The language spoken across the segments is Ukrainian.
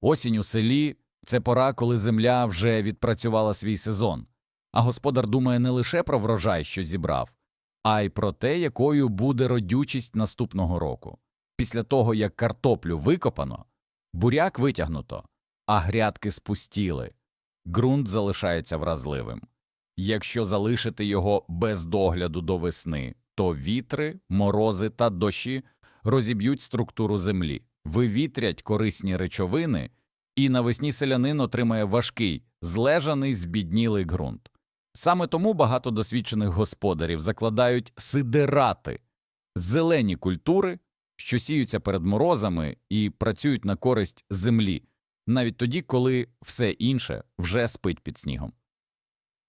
Осінь у селі це пора, коли земля вже відпрацювала свій сезон, а господар думає не лише про врожай, що зібрав, а й про те, якою буде родючість наступного року. Після того, як картоплю викопано, буряк витягнуто, а грядки спустіли, ґрунт залишається вразливим. Якщо залишити його без догляду до весни, то вітри, морози та дощі розіб'ють структуру землі, вивітрять корисні речовини, і навесні селянин отримає важкий, злежаний, збіднілий ґрунт. Саме тому багато досвідчених господарів закладають сидерати – зелені культури, що сіються перед морозами і працюють на користь землі, навіть тоді, коли все інше вже спить під снігом.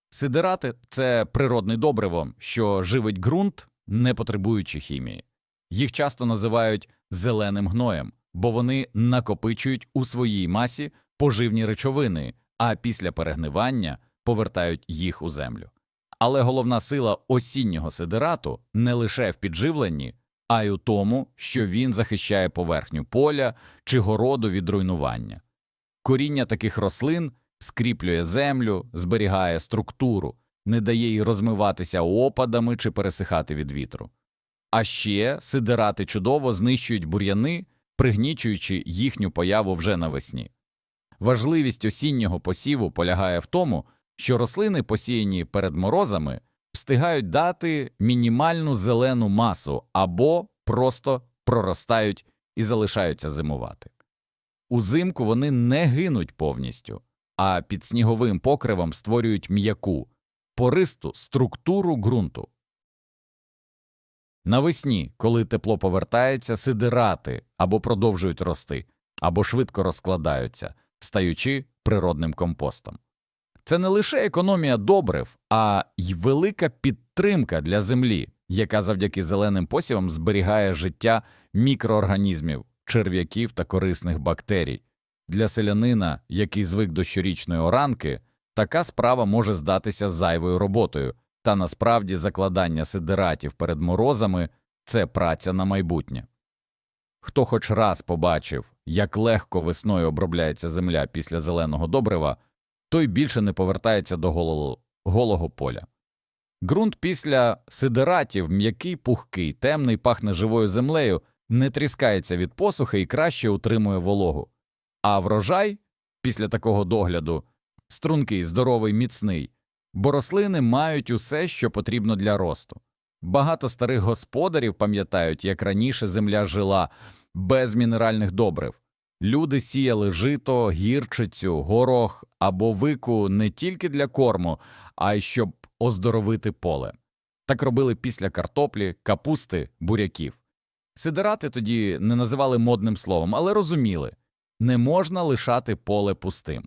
Сидерати – це природне добриво, що живить ґрунт, не потребуючи хімії. Їх часто називають зеленим гноєм, бо вони накопичують у своїй масі поживні речовини, а після перегнивання повертають їх у землю. Але головна сила осіннього сидерату не лише в підживленні, а й у тому, що він захищає поверхню поля чи городу від руйнування. Коріння таких рослин скріплює землю, зберігає структуру, не дає їй розмиватися опадами чи пересихати від вітру. А ще сидерати чудово знищують бур'яни, пригнічуючи їхню появу вже навесні. Важливість осіннього посіву полягає в тому, що рослини, посіяні перед морозами, встигають дати мінімальну зелену масу або просто проростають і залишаються зимувати. Узимку вони не гинуть повністю, а під сніговим покривом створюють м'яку, пористу структуру ґрунту. Навесні, коли тепло повертається, сидирати або продовжують рости, або швидко розкладаються, стаючи природним компостом. Це не лише економія добрив, а й велика підтримка для землі, яка завдяки зеленим посівам зберігає життя мікроорганізмів, черв'яків та корисних бактерій. Для селянина, який звик до щорічної оранки, така справа може здатися зайвою роботою, та насправді закладання сидератів перед морозами це праця на майбутнє. Хто хоч раз побачив, як легко весною обробляється земля після зеленого добрива, той більше не повертається до голого, голого поля. Ґрунт після сидератів м'який, пухкий, темний, пахне живою землею, не тріскається від посухи і краще утримує вологу. А врожай після такого догляду стрункий, здоровий, міцний, бо рослини мають усе, що потрібно для росту. Багато старих господарів пам'ятають, як раніше земля жила без мінеральних добрив. Люди сіяли жито, гірчицю, горох або вику не тільки для корму, а й щоб оздоровити поле. Так робили після картоплі, капусти, буряків. Сидерати тоді не називали модним словом, але розуміли не можна лишати поле пустим.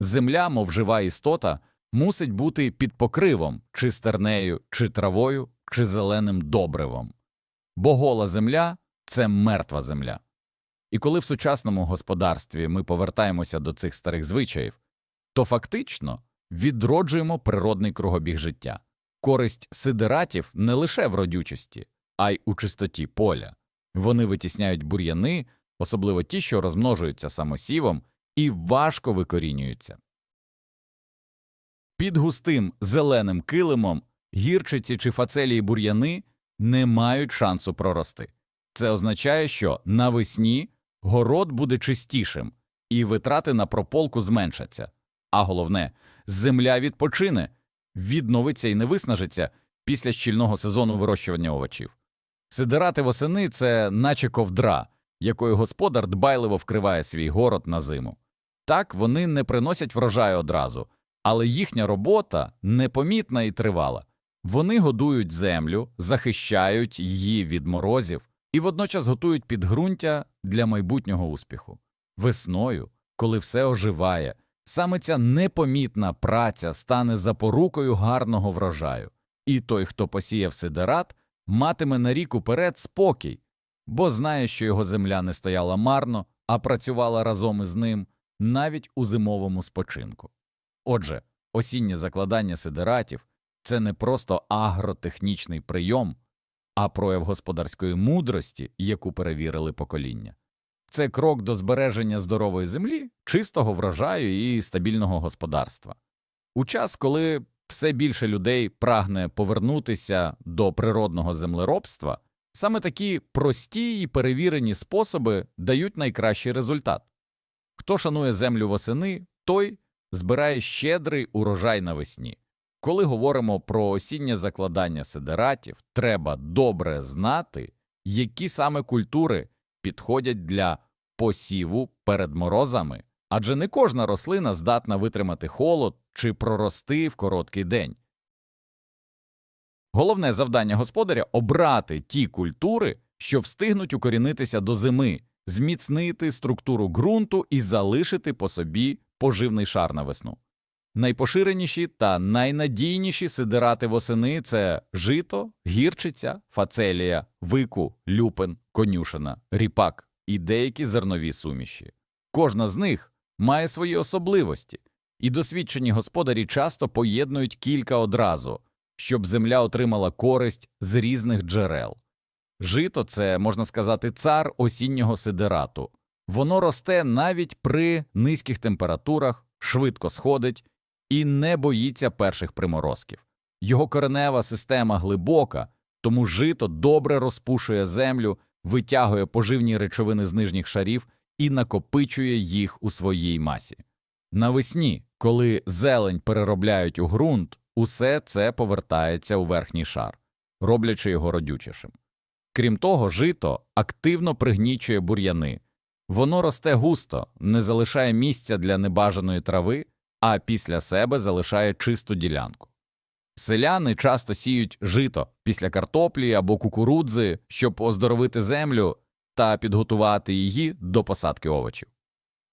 Земля, мов жива істота, мусить бути під покривом, чи стернею, чи травою, чи зеленим добривом. Бо гола земля це мертва земля. І коли в сучасному господарстві ми повертаємося до цих старих звичаїв, то фактично відроджуємо природний кругобіг життя. Користь сидератів не лише в родючості, а й у чистоті поля. Вони витісняють бур'яни, особливо ті, що розмножуються самосівом і важко викорінюються. Під густим зеленим килимом гірчиці чи фацелії бур'яни не мають шансу прорости. Це означає, що навесні город буде чистішим, і витрати на прополку зменшаться. А головне, земля відпочине, відновиться і не виснажиться після щільного сезону вирощування овочів. Сидирати восени це наче ковдра, якою господар дбайливо вкриває свій город на зиму. Так вони не приносять врожаю одразу, але їхня робота непомітна і тривала. Вони годують землю, захищають її від морозів і водночас готують підґрунтя для майбутнього успіху. Весною, коли все оживає, саме ця непомітна праця стане запорукою гарного врожаю, і той, хто посіяв сидерат, матиме на рік уперед спокій, бо знає, що його земля не стояла марно, а працювала разом із ним навіть у зимовому спочинку. Отже, осіннє закладання сидератів це не просто агротехнічний прийом, а прояв господарської мудрості, яку перевірили покоління. Це крок до збереження здорової землі, чистого врожаю і стабільного господарства. У час, коли все більше людей прагне повернутися до природного землеробства, саме такі прості і перевірені способи дають найкращий результат. Хто шанує землю восени, той збирає щедрий урожай навесні. Коли говоримо про осіннє закладання сидератів, треба добре знати, які саме культури підходять для посіву перед морозами, адже не кожна рослина здатна витримати холод чи прорости в короткий день. Головне завдання господаря обрати ті культури, що встигнуть укорінитися до зими, зміцнити структуру ґрунту і залишити по собі поживний шар на весну. Найпоширеніші та найнадійніші сидирати восени це жито, гірчиця, фацелія, вику, люпин, конюшина, ріпак і деякі зернові суміші. Кожна з них має свої особливості, і досвідчені господарі часто поєднують кілька одразу, щоб земля отримала користь з різних джерел. Жито це, можна сказати, цар осіннього сидерату. Воно росте навіть при низьких температурах, швидко сходить і не боїться перших приморозків. Його коренева система глибока, тому жито добре розпушує землю, витягує поживні речовини з нижніх шарів і накопичує їх у своїй масі. Навесні, коли зелень переробляють у ґрунт, усе це повертається у верхній шар, роблячи його родючішим. Крім того, жито активно пригнічує бур'яни. Воно росте густо, не залишає місця для небажаної трави, а після себе залишає чисту ділянку. Селяни часто сіють жито після картоплі або кукурудзи, щоб оздоровити землю та підготувати її до посадки овочів.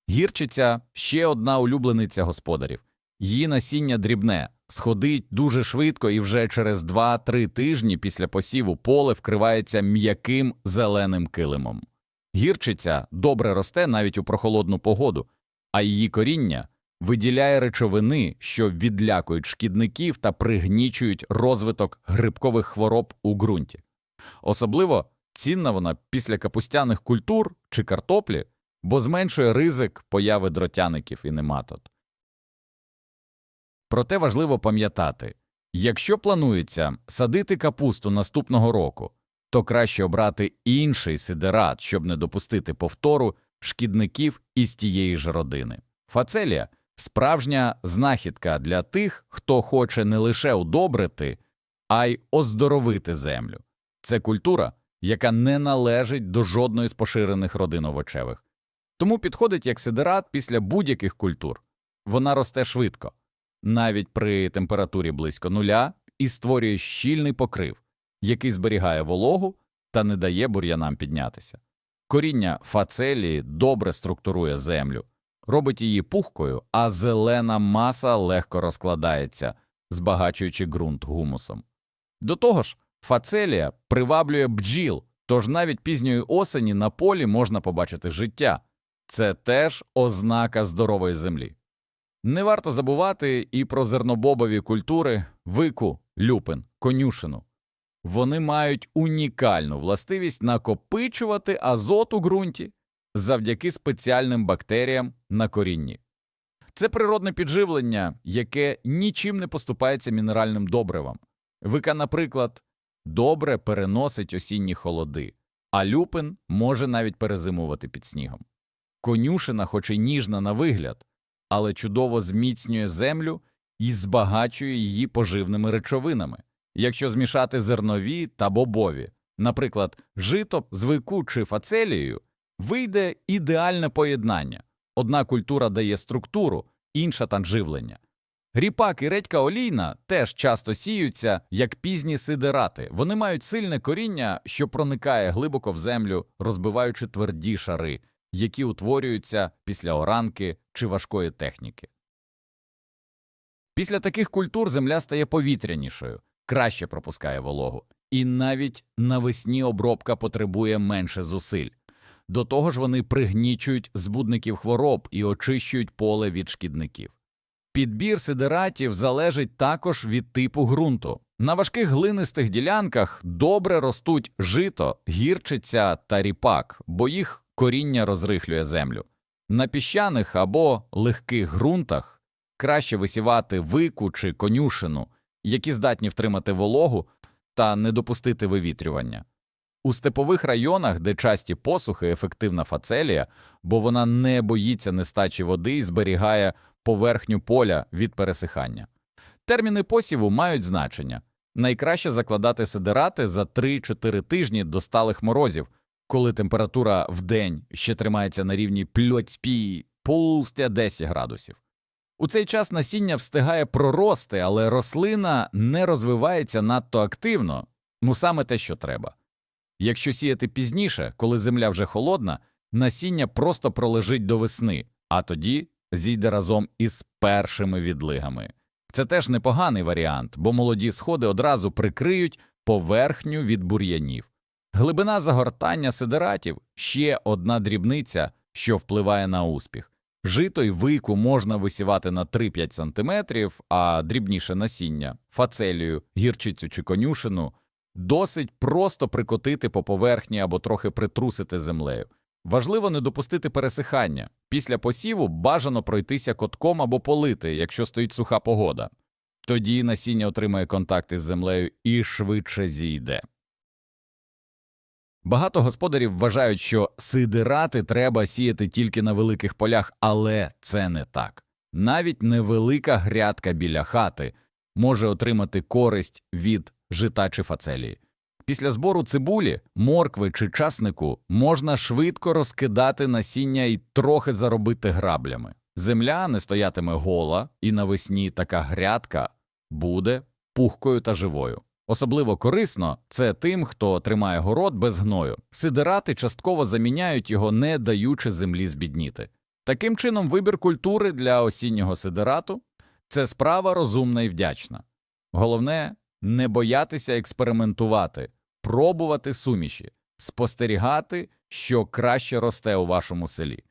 Гірчиця ще одна улюблениця господарів. Її насіння дрібне, сходить дуже швидко і вже через 2-3 тижні після посіву поле вкривається м'яким зеленим килимом. Гірчиця добре росте навіть у прохолодну погоду, а її коріння виділяє речовини, що відлякують шкідників та пригнічують розвиток грибкових хвороб у ґрунті. Особливо цінна вона після капустяних культур чи картоплі, бо зменшує ризик появи дротяників і нематод. Проте важливо пам'ятати, якщо планується садити капусту наступного року, то краще обрати інший сидерат, щоб не допустити повтору шкідників із тієї ж родини. Фацелія справжня знахідка для тих, хто хоче не лише удобрити, а й оздоровити землю. Це культура, яка не належить до жодної з поширених родин овочевих. Тому підходить як сидерат після будь-яких культур. Вона росте швидко, навіть при температурі близько нуля, і створює щільний покрив, який зберігає вологу та не дає бур'янам піднятися. Коріння фацелії добре структурує землю, робить її пухкою, а зелена маса легко розкладається, збагачуючи ґрунт гумусом. До того ж, фацелія приваблює бджіл, тож навіть пізньої осені на полі можна побачити життя. Це теж ознака здорової землі. Не варто забувати і про зернобобові культури вику, люпин, конюшину. Вони мають унікальну властивість накопичувати азот у ґрунті завдяки спеціальним бактеріям на корінні. Це природне підживлення, яке нічим не поступається мінеральним добривам. Вика, наприклад, добре переносить осінні холоди, а люпин може навіть перезимувати під снігом. Конюшина, хоч і ніжна на вигляд, але чудово зміцнює землю і збагачує її поживними речовинами. Якщо змішати зернові та бобові, наприклад, жито з вику чи фацелією, вийде ідеальне поєднання. Одна культура дає структуру, інша та живлення. Ріпак і редька олійна теж часто сіються як пізні сидерати. Вони мають сильне коріння, що проникає глибоко в землю, розбиваючи тверді шари, які утворюються після оранки чи важкої техніки. Після таких культур земля стає повітрянішою, краще пропускає вологу, і навіть навесні обробка потребує менше зусиль. До того ж, вони пригнічують збудників хвороб і очищують поле від шкідників. Підбір сидератів залежить також від типу ґрунту. На важких глинистих ділянках добре ростуть жито, гірчиця та ріпак, бо їх коріння розрихлює землю. На піщаних або легких ґрунтах краще висівати вику чи конюшину, які здатні втримати вологу та не допустити вивітрювання. У степових районах, де часті посухи, ефективна фацелія, бо вона не боїться нестачі води і зберігає поверхню поля від пересихання. Терміни посіву мають значення. Найкраще закладати сидирати за 3-4 тижні до сталих морозів, коли температура в день ще тримається на рівні пльоцьпі полустя 10 градусів. У цей час насіння встигає прорости, але рослина не розвивається надто активно, ну саме те, що треба. Якщо сіяти пізніше, коли земля вже холодна, насіння просто пролежить до весни, а тоді зійде разом із першими відлигами. Це теж непоганий варіант, бо молоді сходи одразу прикриють поверхню від бур'янів. Глибина загортання сидератів ще одна дрібниця, що впливає на успіх. Жито й вику можна висівати на 3-5 см, а дрібніше насіння, фацелію, гірчицю чи конюшину досить просто прикотити по поверхні або трохи притрусити землею. Важливо не допустити пересихання. Після посіву бажано пройтися котком або полити, якщо стоїть суха погода. Тоді насіння отримає контакт із землею і швидше зійде. Багато господарів вважають, що сидирати треба сіяти тільки на великих полях, але це не так. Навіть невелика грядка біля хати може отримати користь від жита чи фацелії. Після збору цибулі, моркви чи часнику можна швидко розкидати насіння і трохи заробити граблями. Земля не стоятиме гола, і навесні така грядка буде пухкою та живою. Особливо корисно це тим, хто тримає город без гною. Сидирати частково заміняють його, не даючи землі збідніти. Таким чином, вибір культури для осіннього сидирату це справа розумна і вдячна. Головне не боятися експериментувати, пробувати суміші, спостерігати, що краще росте у вашому селі.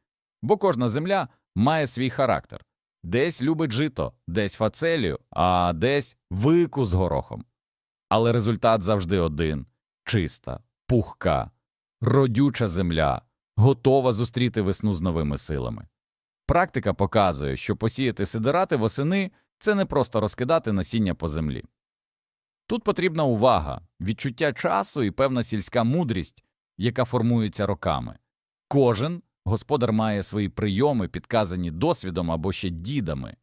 Бо кожна земля має свій характер десь любить жито, десь фацелію, а десь вику з горохом. Але результат завжди один чиста, пухка, родюча земля, готова зустріти весну з новими силами. Практика показує, що посіяти сидирати восени це не просто розкидати насіння по землі. Тут потрібна увага, відчуття часу і певна сільська мудрість, яка формується роками. Кожен господар має свої прийоми, підказані досвідом або ще дідами,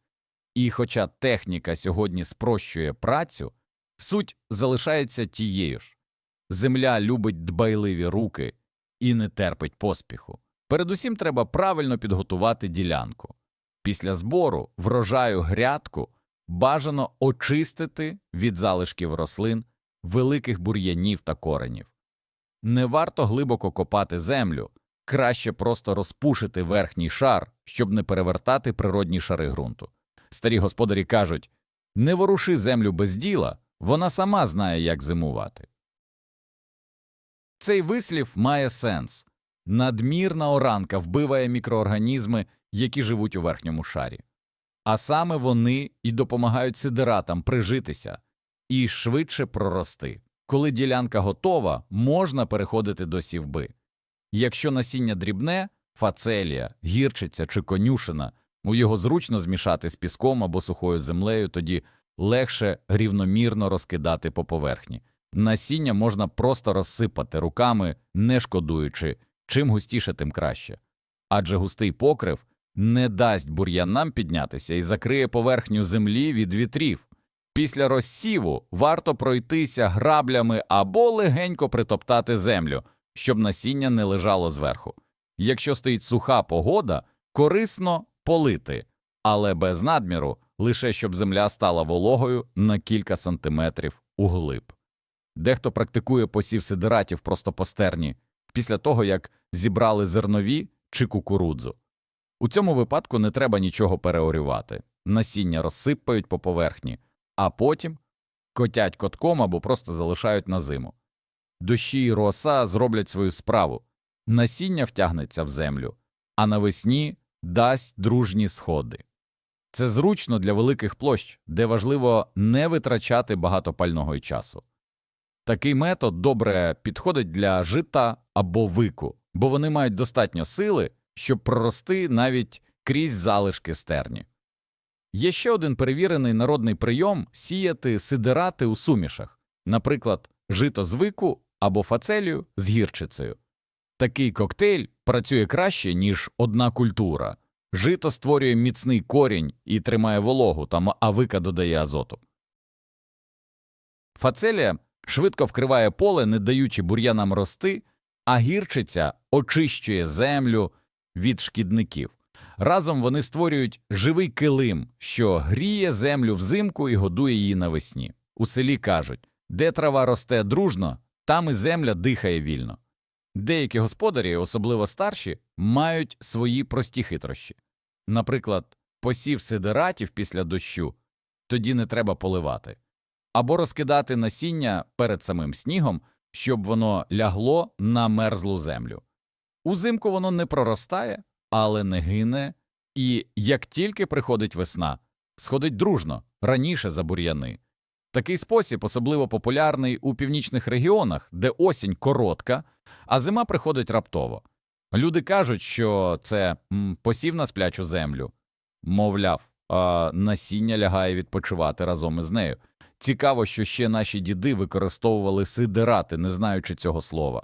і хоча техніка сьогодні спрощує працю, суть залишається тією ж земля любить дбайливі руки і не терпить поспіху. Передусім треба правильно підготувати ділянку. Після збору врожаю грядку бажано очистити від залишків рослин, великих бур'янів та коренів. Не варто глибоко копати землю, краще просто розпушити верхній шар, щоб не перевертати природні шари ґрунту. Старі господарі кажуть не воруши землю без діла, вона сама знає, як зимувати. Цей вислів має сенс надмірна оранка вбиває мікроорганізми, які живуть у верхньому шарі. А саме вони і допомагають сидератам прижитися і швидше прорости. Коли ділянка готова, можна переходити до сівби. Якщо насіння дрібне, фацелія, гірчиця чи конюшина, у його зручно змішати з піском або сухою землею, тоді легше рівномірно розкидати по поверхні. Насіння можна просто розсипати руками, не шкодуючи, чим густіше, тим краще. Адже густий покрив не дасть бур'янам піднятися і закриє поверхню землі від вітрів. Після розсіву варто пройтися граблями або легенько притоптати землю, щоб насіння не лежало зверху. Якщо стоїть суха погода, корисно полити, але без надміру, лише щоб земля стала вологою на кілька сантиметрів углиб. Дехто практикує посів сидератів просто по стерні після того, як зібрали зернові чи кукурудзу. У цьому випадку не треба нічого переорювати, насіння розсипають по поверхні, а потім котять котком або просто залишають на зиму. Дощі й роса зроблять свою справу, насіння втягнеться в землю, а навесні дасть дружні сходи. Це зручно для великих площ, де важливо не витрачати багато пального й часу. Такий метод добре підходить для жита або вику, бо вони мають достатньо сили, щоб прорости навіть крізь залишки стерні. Є ще один перевірений народний прийом сіяти сидирати у сумішах, наприклад, жито звику або фацелію з гірчицею. Такий коктейль працює краще, ніж одна культура. Жито створює міцний корінь і тримає вологу, там авика додає азоту. Фацелія швидко вкриває поле, не даючи бур'янам рости, а гірчиця очищує землю від шкідників. Разом вони створюють живий килим, що гріє землю взимку і годує її навесні. У селі кажуть, де трава росте дружно, там і земля дихає вільно. Деякі господарі, особливо старші, мають свої прості хитрощі. Наприклад, посів сидератів після дощу, тоді не треба поливати, або розкидати насіння перед самим снігом, щоб воно лягло на мерзлу землю. Узимку воно не проростає, але не гине, і як тільки приходить весна, сходить дружно, раніше за бур'яни. Такий спосіб особливо популярний у північних регіонах, де осінь коротка, а зима приходить раптово. Люди кажуть, що це посів на сплячу землю, мовляв, а насіння лягає відпочивати разом із нею. Цікаво, що ще наші діди використовували сидирати, не знаючи цього слова.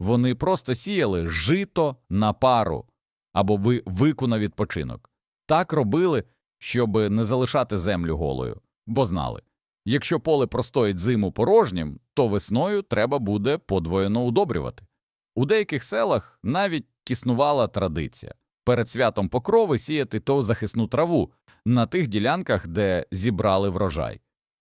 Вони просто сіяли жито на пару або ви, вику на відпочинок. Так робили, щоб не залишати землю голою, бо знали. Якщо поле простоїть зиму порожнім, то весною треба буде подвоєно удобрювати. У деяких селах навіть існувала традиція перед святом покрови сіяти то захисну траву на тих ділянках, де зібрали врожай.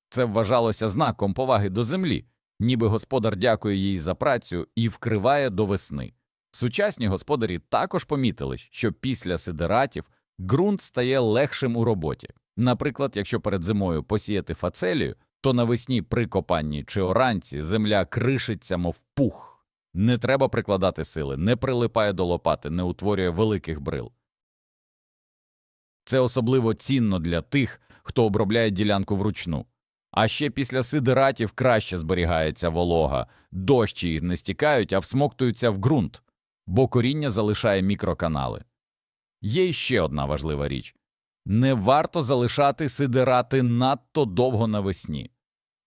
Це вважалося знаком поваги до землі, ніби господар дякує їй за працю і вкриває до весни. Сучасні господарі також помітили, що після сидератів ґрунт стає легшим у роботі. Наприклад, якщо перед зимою посіяти фацелію, то навесні при копанні чи оранці земля кришиться, мов пух. Не треба прикладати сили, не прилипає до лопати, не утворює великих брил. Це особливо цінно для тих, хто обробляє ділянку вручну. А ще після сидератів краще зберігається волога, дощі не стікають, а всмоктуються в ґрунт, бо коріння залишає мікроканали. Є ще одна важлива річ не варто залишати сидерати надто довго навесні.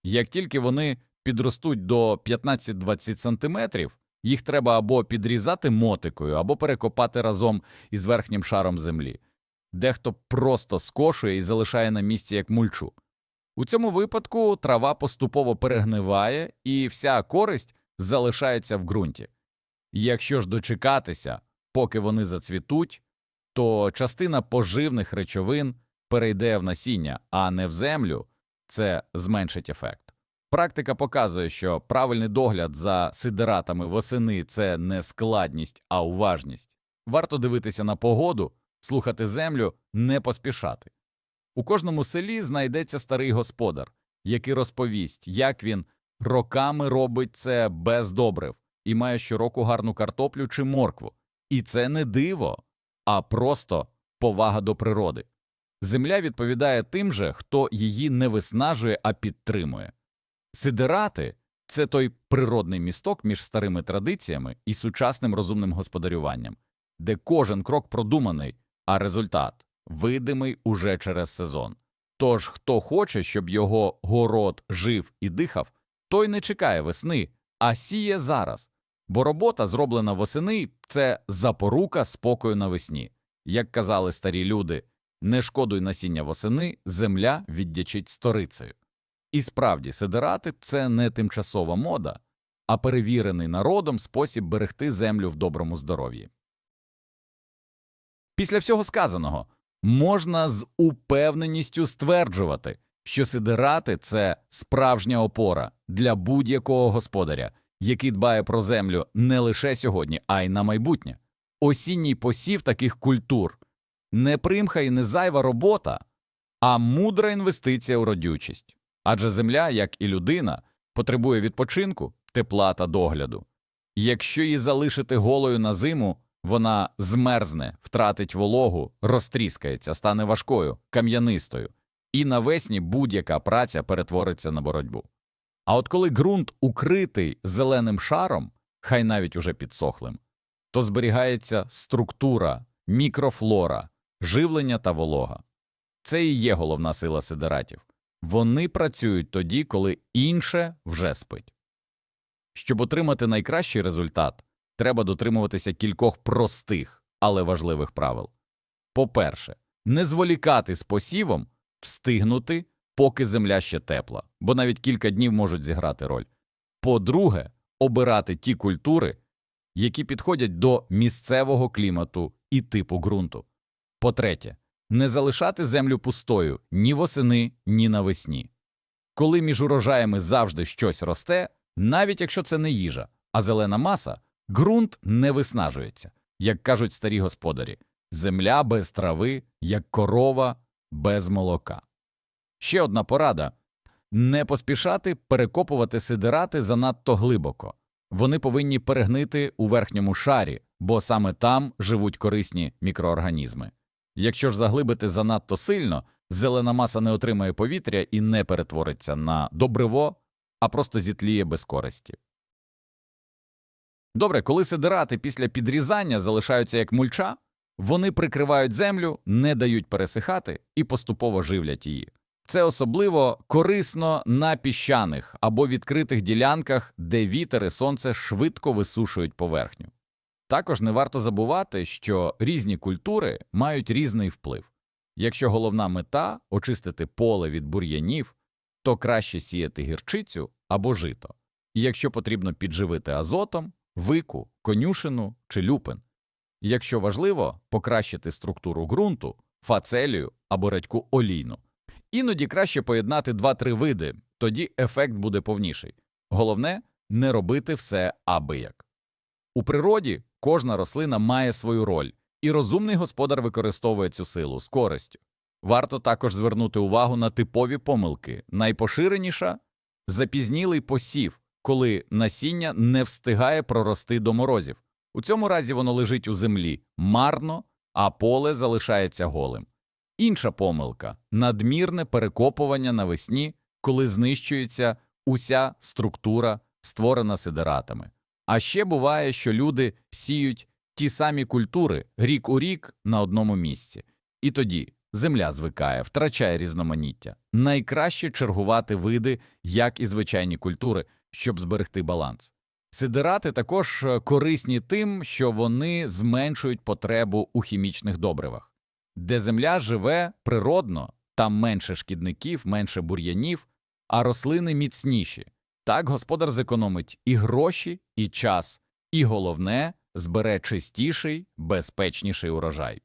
Як тільки вони підростуть до 15-20 сантиметрів, їх треба або підрізати мотикою, або перекопати разом із верхнім шаром землі. Дехто просто скошує і залишає на місці як мульчу. У цьому випадку трава поступово перегниває і вся користь залишається в ґрунті. Якщо ж дочекатися, поки вони зацвітуть, то частина поживних речовин перейде в насіння, а не в землю, це зменшить ефект. Практика показує, що правильний догляд за сидератами восени це не складність, а уважність. Варто дивитися на погоду, слухати землю, не поспішати. У кожному селі знайдеться старий господар, який розповість, як він роками робить це без добрив і має щороку гарну картоплю чи моркву. І це не диво, а просто повага до природи. Земля відповідає тим же, хто її не виснажує, а підтримує. Сидерати це той природний місток між старими традиціями і сучасним розумним господарюванням, де кожен крок продуманий, а результат видимий уже через сезон. Тож, хто хоче, щоб його город жив і дихав, той не чекає весни, а сіє зараз. Бо робота, зроблена восени, це запорука спокою навесні. Як казали старі люди, не шкодуй насіння восени, земля віддячить сторицею. І справді, сидирати це не тимчасова мода, а перевірений народом спосіб берегти землю в доброму здоров'ї. Після всього сказаного можна з упевненістю стверджувати, що сидирати це справжня опора для будь-якого господаря, який дбає про землю не лише сьогодні, а й на майбутнє. Осінній посів таких культур не примха і не зайва робота, а мудра інвестиція у родючість. Адже земля, як і людина, потребує відпочинку, тепла та догляду. Якщо її залишити голою на зиму, вона змерзне, втратить вологу, розтріскається, стане важкою, кам'янистою, і навесні будь-яка праця перетвориться на боротьбу. А от коли ґрунт укритий зеленим шаром, хай навіть уже підсохлим, то зберігається структура, мікрофлора, живлення та волога. Це і є головна сила сидератів. Вони працюють тоді, коли інше вже спить. Щоб отримати найкращий результат, треба дотримуватися кількох простих, але важливих правил. По-перше, не зволікати з посівом, встигнути, поки земля ще тепла, бо навіть кілька днів можуть зіграти роль. По-друге, обирати ті культури, які підходять до місцевого клімату і типу ґрунту. По-третє, не залишати землю пустою ні восени, ні навесні. Коли між урожаями завжди щось росте, навіть якщо це не їжа, а зелена маса, ґрунт не виснажується, як кажуть старі господарі, земля без трави, як корова без молока. Ще одна порада не поспішати перекопувати сидирати занадто глибоко. Вони повинні перегнити у верхньому шарі, бо саме там живуть корисні мікроорганізми. Якщо ж заглибити занадто сильно, зелена маса не отримає повітря і не перетвориться на добриво, а просто зітліє без користі. Добре, коли сидирати після підрізання залишаються як мульча, вони прикривають землю, не дають пересихати і поступово живлять її. Це особливо корисно на піщаних або відкритих ділянках, де вітер і сонце швидко висушують поверхню. Також не варто забувати, що різні культури мають різний вплив. Якщо головна мета очистити поле від бур'янів, то краще сіяти гірчицю або жито, і якщо потрібно підживити азотом, вику, конюшину чи люпин. Якщо важливо покращити структуру ґрунту, фацелію або редьку олійну. Іноді краще поєднати 2-3 види, тоді ефект буде повніший. Головне не робити все абияк. У природі кожна рослина має свою роль, і розумний господар використовує цю силу з користю. Варто також звернути увагу на типові помилки. Найпоширеніша запізнілий посів, коли насіння не встигає прорости до морозів. У цьому разі воно лежить у землі марно, а поле залишається голим. Інша помилка надмірне перекопування навесні, коли знищується уся структура, створена сидератами. А ще буває, що люди сіють ті самі культури рік у рік на одному місці, і тоді земля звикає, втрачає різноманіття. Найкраще чергувати види, як і звичайні культури, щоб зберегти баланс. Сидерати також корисні тим, що вони зменшують потребу у хімічних добривах. Де земля живе природно, там менше шкідників, менше бур'янів, а рослини міцніші. Так господар зекономить і гроші, і час, і головне збере чистіший, безпечніший урожай.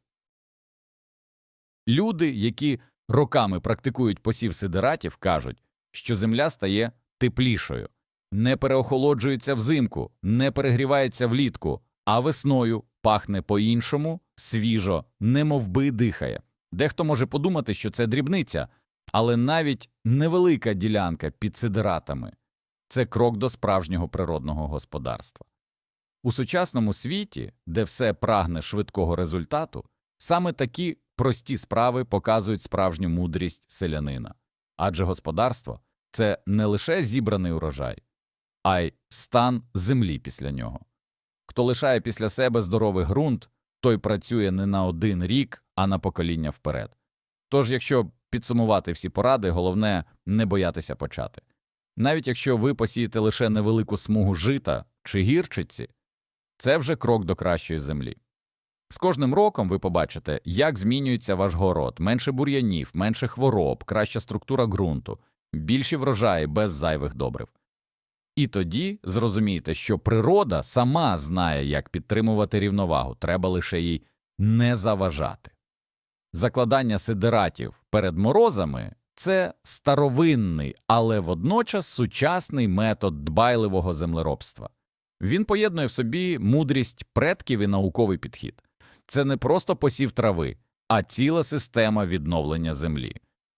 Люди, які роками практикують посів сидератів, кажуть, що земля стає теплішою, не переохолоджується взимку, не перегрівається влітку, а весною пахне по-іншому, свіжо, немовби дихає. Дехто може подумати, що це дрібниця, але навіть невелика ділянка під сидератами це крок до справжнього природного господарства. У сучасному світі, де все прагне швидкого результату, саме такі прості справи показують справжню мудрість селянина, адже господарство це не лише зібраний урожай, а й стан землі після нього. Хто лишає після себе здоровий ґрунт, той працює не на один рік, а на покоління вперед. Тож, якщо підсумувати всі поради, головне не боятися почати. Навіть якщо ви посієте лише невелику смугу жита чи гірчиці, це вже крок до кращої землі. З кожним роком ви побачите, як змінюється ваш город, менше бур'янів, менше хвороб, краща структура ґрунту, більші врожаї без зайвих добрив. І тоді зрозумієте, що природа сама знає, як підтримувати рівновагу, треба лише їй не заважати. Закладання сидератів перед морозами це старовинний, але водночас сучасний метод дбайливого землеробства. Він поєднує в собі мудрість предків і науковий підхід. Це не просто посів трави, а ціла система відновлення землі.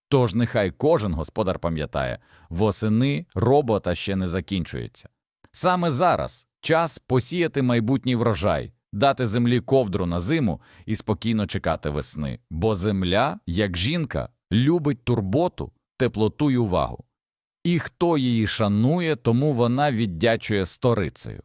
Тож нехай кожен господар пам'ятає, восени робота ще не закінчується. Саме зараз час посіяти майбутній врожай, дати землі ковдру на зиму і спокійно чекати весни, бо земля, як жінка, любить турботу, теплоту й увагу. І хто її шанує, тому вона віддячує сторицею.